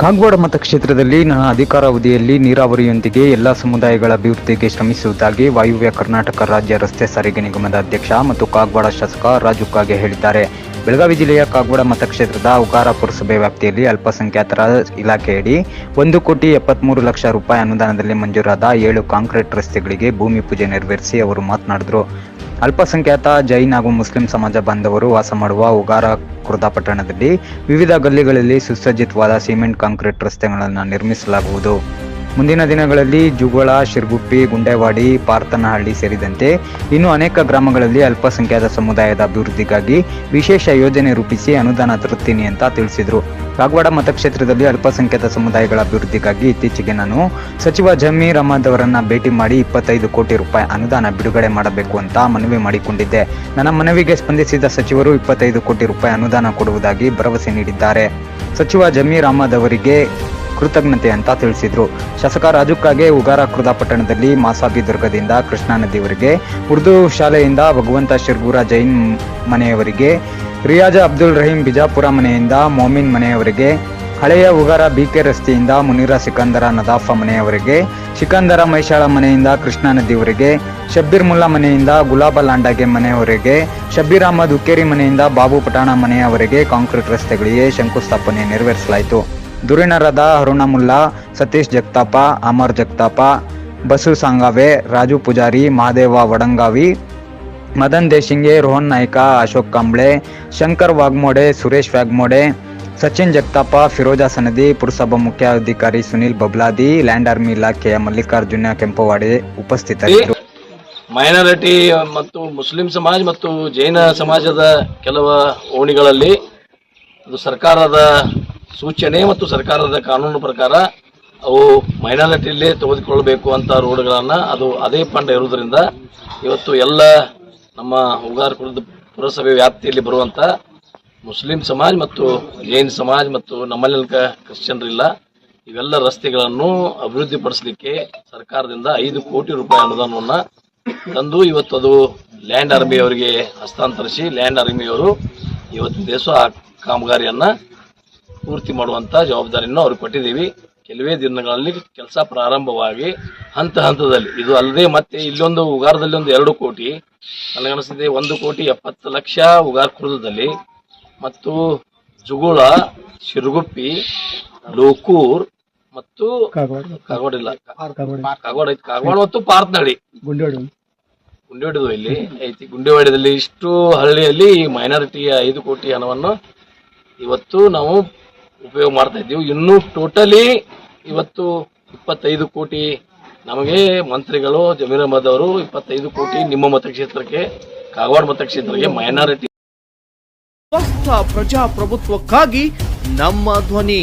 ಕಾಗವಾಡ ಮತಕ್ಷೇತ್ರದಲ್ಲಿ ನನ್ನ ಅಧಿಕಾರಾವಧಿಯಲ್ಲಿ ನೀರಾವರಿಯೊಂದಿಗೆ ಎಲ್ಲ ಸಮುದಾಯಗಳ ಅಭಿವೃದ್ಧಿಗೆ ಶ್ರಮಿಸುವುದಾಗಿ ವಾಯುವ್ಯ ಕರ್ನಾಟಕ ರಾಜ್ಯ ರಸ್ತೆ ಸಾರಿಗೆ ನಿಗಮದ ಅಧ್ಯಕ್ಷ ಮತ್ತು ಕಾಗವಾಡ ಶಾಸಕ ರಾಜು ಕಾಗೆ ಹೇಳಿದ್ದಾರೆ. ಬೆಳಗಾವಿ ಜಿಲ್ಲೆಯ ಕಾಗವಾಡ ಮತಕ್ಷೇತ್ರದ ಉಗಾರ ಪುರಸಭೆ ವ್ಯಾಪ್ತಿಯಲ್ಲಿ ಅಲ್ಪಸಂಖ್ಯಾತರ ಇಲಾಖೆಯಡಿ ಒಂದು ಕೋಟಿ ಎಪ್ಪತ್ಮೂರು ಲಕ್ಷ ರೂಪಾಯಿ ಅನುದಾನದಲ್ಲಿ ಮಂಜೂರಾದ ಏಳು ಕಾಂಕ್ರೀಟ್ ರಸ್ತೆಗಳಿಗೆ ಭೂಮಿ ಪೂಜೆ ನೆರವೇರಿಸಿ ಅವರು ಮಾತನಾಡಿದರು. ಅಲ್ಪಸಂಖ್ಯಾತ ಜೈನ್ ಹಾಗೂ ಮುಸ್ಲಿಂ ಸಮಾಜ ಬಾಂಧವರು ವಾಸ ಮಾಡುವ ಉಗಾರ ಕುರ್ದಾ ಪಟ್ಟಣದಲ್ಲಿ ವಿವಿಧ ಗಲ್ಲಿಗಳಲ್ಲಿ ಸುಸಜ್ಜಿತವಾದ ಸಿಮೆಂಟ್ ಕಾಂಕ್ರೀಟ್ ರಸ್ತೆಗಳನ್ನು ನಿರ್ಮಿಸಲಾಗುವುದು. ಮುಂದಿನ ದಿನಗಳಲ್ಲಿ ಜುಗಳ, ಶಿರ್ಗುಪ್ಪಿ, ಗುಂಡೇವಾಡಿ ಪಾರ್ತನಹಳ್ಳಿ ಸೇರಿದಂತೆ ಇನ್ನು ಅನೇಕ ಗ್ರಾಮಗಳಲ್ಲಿ ಅಲ್ಪಸಂಖ್ಯಾತ ಸಮುದಾಯದ ಅಭಿವೃದ್ಧಿಗಾಗಿ ವಿಶೇಷ ಯೋಜನೆ ರೂಪಿಸಿ ಅನುದಾನ ತರುತ್ತೀನಿ ಅಂತ ತಿಳಿಸಿದರು. ಕಾಗವಾಡ ಮತಕ್ಷೇತ್ರದಲ್ಲಿ ಅಲ್ಪಸಂಖ್ಯಾತ ಸಮುದಾಯಗಳ ಅಭಿವೃದ್ಧಿಗಾಗಿ ಇತ್ತೀಚೆಗೆ ನಾನು ಸಚಿವ ಜಮೀರ್ ಅಹಮದ್ ಅವರನ್ನು ಭೇಟಿ ಮಾಡಿ ಇಪ್ಪತ್ತೈದು ಕೋಟಿ ರೂಪಾಯಿ ಅನುದಾನ ಬಿಡುಗಡೆ ಮಾಡಬೇಕು ಅಂತ ಮನವಿ ಮಾಡಿಕೊಂಡಿದ್ದೆ. ನನ್ನ ಮನವಿಗೆ ಸ್ಪಂದಿಸಿದ ಸಚಿವರು ಇಪ್ಪತ್ತೈದು ಕೋಟಿ ರೂಪಾಯಿ ಅನುದಾನ ಕೊಡುವುದಾಗಿ ಭರವಸೆ ನೀಡಿದ್ದಾರೆ. ಸಚಿವ ಜಮೀರ್ ಅಹಮದ್ ಅವರಿಗೆ ಕೃತಜ್ಞತೆ ಅಂತ ತಿಳಿಸಿದ್ರು. ಶಾಸಕ ರಾಜುಕ್ಕಾಗೆ ಉಗಾರ ಕೃದಾ ಪಟ್ಟಣದಲ್ಲಿ ಮಾಸಾಬಿ ದುರ್ಗದಿಂದ ಕೃಷ್ಣಾ ನದಿಯವರಿಗೆ ಉರ್ದು ಶಾಲೆಯಿಂದ ಭಗವಂತ ಶಿರ್ಗೂರ ಜೈನ್ ಮನೆಯವರಿಗೆ, ರಿಯಾಜ ಅಬ್ದುಲ್ ರಹೀಂ ಬಿಜಾಪುರ ಮನೆಯಿಂದ ಮೊಮಿನ್ ಮನೆಯವರಿಗೆ, ಹಳೆಯ ಉಗಾರ ಬಿಕೆ ರಸ್ತೆಯಿಂದ ಮುನಿರ ಸಿಕಂದರ ನದಾಫ ಮನೆಯವರಿಗೆ, ಸಿಕಂದರ ಮೈಶಾಳ ಮನೆಯಿಂದ ಕೃಷ್ಣಾ ನದಿವರೆಗೆ ಶಬ್ಬೀರ್ ಮುಲ್ಲಾ ಮನೆಯಿಂದ ಗುಲಾಬ ಲಾಂಡಾಗೆ ಮನೆಯವರೆಗೆ, ಶಬ್ಬೀರ್ ಅಹಮದ್ ಉಕ್ಕೇರಿ ಮನೆಯಿಂದ ಬಾಬು ಪಟಾಣ ಮನೆಯವರೆಗೆ ಕಾಂಕ್ರೀಟ್ ರಸ್ತೆಗಳಿಗೆ ಶಂಕುಸ್ಥಾಪನೆ ನೆರವೇರಿಸಲಾಯಿತು. ಧುರೀಣರಾದ ಅರುಣಮುಲ್ಲಾ, ಸತೀಶ್ ಜಗ್ತಾಪ, ಅಮರ್ ಜಗ್ತಾಪ, ಬಸು ಸಾಂಗಾವೆ, ರಾಜು ಪೂಜಾರಿ ಮಹಾದೇವ ವಡಂಗಾವಿ, ಮದನ್ ದೇಶಿಂಗೆ, ರೋಹನ್ ನಾಯ್ಕ, ಅಶೋಕ್ ಕಾಂಬ್ಳೆ, ಶಂಕರ್ ವಾಗ್ಮೋಡೆ, ಸುರೇಶ್ ವ್ಯಾಗ್ಮೋಡೆ, ಸಚಿನ್ ಜಗ್ತಾಪ, ಫಿರೋಜಾ ಸನದಿ, ಪುರಸಭಾ ಮುಖ್ಯಾಧಿಕಾರಿ ಸುನಿಲ್ ಬಬ್ಲಾದಿ, ಲ್ಯಾಂಡ್ ಆರ್ಮಿ ಇಲಾಖೆಯ ಮಲ್ಲಿಕಾರ್ಜುನ ಕೆಂಪವಾಡೆ ಉಪಸ್ಥಿತರಿದ್ದರು. ಮೈನಾರಿಟಿ ಮತ್ತು ಮುಸ್ಲಿಂ ಸಮಾಜ ಮತ್ತು ಜೈನ ಸಮಾಜದ ಕೆಲವು ಓಣಿಗಳಲ್ಲಿ ಸರ್ಕಾರದ ಸೂಚನೆ ಮತ್ತು ಸರ್ಕಾರದ ಕಾನೂನು ಪ್ರಕಾರ ಅವು ಮೈನಾರಿಟಿಯಲ್ಲೇ ತೆಗೆದುಕೊಳ್ಬೇಕು ಅಂತ ರೋಡ್ಗಳನ್ನು ಅದು ಅದೇ ಪಂಡ ಇರುವುದರಿಂದ ಇವತ್ತು ಎಲ್ಲ ನಮ್ಮ ಉಗಾರ ಕುಲದ ಪುರಸಭೆ ವ್ಯಾಪ್ತಿಯಲ್ಲಿ ಬರುವಂಥ ಮುಸ್ಲಿಂ ಸಮಾಜ ಮತ್ತು ಜೈನ್ ಸಮಾಜ ಮತ್ತು ನಮ್ಮಲ್ಲಿ ಕ್ರಿಶ್ಚಿಯನ್ರಿಲ್ಲ. ಇವೆಲ್ಲ ರಸ್ತೆಗಳನ್ನು ಅಭಿವೃದ್ಧಿಪಡಿಸಲಿಕ್ಕೆ ಸರ್ಕಾರದಿಂದ ಐದು ಕೋಟಿ ರೂಪಾಯಿ ಅನುದಾನವನ್ನು ತಂದು ಇವತ್ತು ಅದು ಲ್ಯಾಂಡ್ ಆರ್ಮಿ ಅವರಿಗೆ ಹಸ್ತಾಂತರಿಸಿ ಲ್ಯಾಂಡ್ ಆರ್ಮಿಯವರು ಇವತ್ತು ದೇಶ ಆ ಕಾಮಗಾರಿಯನ್ನ ಪೂರ್ತಿ ಮಾಡುವಂತ ಜವಾಬ್ದಾರಿಯನ್ನು ಅವ್ರಿಗೆ ಕೊಟ್ಟಿದ್ದೀವಿ. ಕೆಲವೇ ದಿನಗಳಲ್ಲಿ ಕೆಲಸ ಪ್ರಾರಂಭವಾಗಿ ಹಂತ ಹಂತದಲ್ಲಿ. ಇದು ಅಲ್ಲದೆ ಮತ್ತೆ ಇಲ್ಲೊಂದು ಉಗಾರದಲ್ಲಿ ಒಂದು ಎರಡು ಕೋಟಿ ನನಗನ್ನಿಸಿದೆ ಒಂದು ಕೋಟಿ ಎಪ್ಪತ್ತು ಲಕ್ಷ ಉಗಾರ್ ಕುರ್ದದಲ್ಲಿ ಮತ್ತು ಜುಗುಳ ಶಿರುಗುಪ್ಪಿ ಲೋಕೂರ್ ಮತ್ತು ಕಾಗವಾಡ. ಇಲ್ಲ. ಕಾಗವಾಡ. ಐತಿ. ಕಾಗವಾಡ ಮತ್ತು ಪಾರ್ತ್ನಹಳ್ಳಿ ಗುಂಡೇವಾಡದು ಇಲ್ಲಿ ಐತಿ. ಗುಂಡೇವಾಡದಲ್ಲಿ ಇಷ್ಟು ಹಳ್ಳಿಯಲ್ಲಿ ಮೈನಾರಿಟಿಯ ಐದು ಕೋಟಿ ಹಣವನ್ನು ಇವತ್ತು ನಾವು ಉಪಯೋಗ ಮಾಡ್ತಾ ಇದ್ದೀವಿ. ಇನ್ನು ಟೋಟಲಿ ಇವತ್ತು ಇಪ್ಪತ್ತೈದು ಕೋಟಿ ನಮಗೆ ಮಂತ್ರಿಗಳು ಜಮೀರ್ ಅಹಮದ್ ಅವರು ಇಪ್ಪತ್ತೈದು ಕೋಟಿ ನಿಮ್ಮ ಮತಕ್ಷೇತ್ರಕ್ಕೆ, ಕಾಗವಾಡ ಮತಕ್ಷೇತ್ರಕ್ಕೆ ಮೈನಾರಿಟಿ ಸ್ವಸ್ಥ ಪ್ರಜಾಪ್ರಭುತ್ವಕ್ಕಾಗಿ ನಮ್ಮ ಧ್ವನಿ.